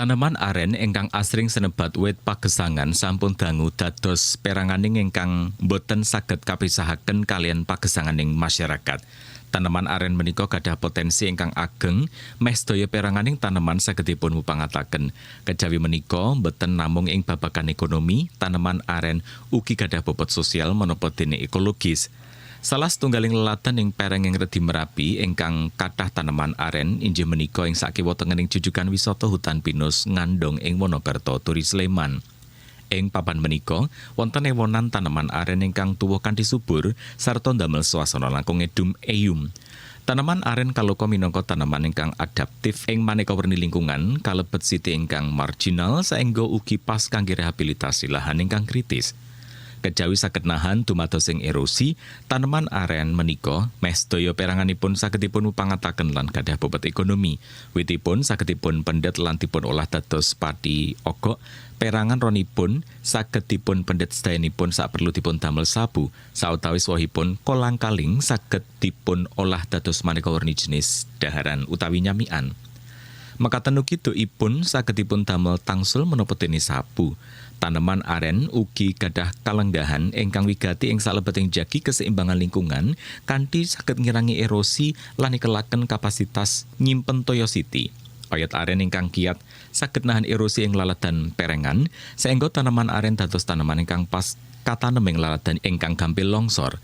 Tanaman aren ingkang asring senebat wit pagesangan sampun dangu dados peranganing ingkang boten saged kapisahaken kalian pagesanganing masyarakat. Tanaman aren menika gadah potensi ingkang ageng, meh sedaya peranganing tanaman sagedipun mupangataken. Kejawi menika boten namung ing babagan ekonomi, tanaman aren ugi gadah bobot sosial menapa dene ekologis. Salah setunggaling lelatan ing pereng Redi Merapi ingkang kathah tanaman aren inggih menika ing sakiwa tengening jujukan wisata hutan pinus ngandong ing Wonokerto Turi Sleman. Ing papan menika wonten ewonan tanaman aren ingkang tuwuh kanthi subur sarta ndamel swasana langkung edum eyum. Tanaman aren kaloka minangka tanaman ingkang adaptif ing maneka werni lingkungan kalebet siti ingkang marginal saengga ugi pas kangge rehabilitasi lahan ingkang kritis. Kejawi saged nahan dumados ing erosi, tanaman aren menika sedaya peranganipun sagedipun upangataken lan gadah bobot ekonomi. Witipun sagedipun pendet lan dipun olah dados pati ogok, perangan ronipun saged dipun pendet sedayanipun sak perlu dipun damel sabu, sautawis wahipun kolang kaling saged dipun olah dados maneka werni jenis daharan utawi nyamian. Mekaten ugi ipun sagedipun damel tangsul menapa dene sabu. Tanaman aren ugi gadah kalenggahan ingkang wigati ing salebeting jagi keseimbangan lingkungan kanthi saged ngirangi erosi lan nikelaken kapasitas nyimpen toyo siti. Oyot aren ingkang kiat saged nahan erosi ing laladan perengan, saengga tanaman aren dados tanaman ingkang pas katanem ing laladan ingkang gampil longsor.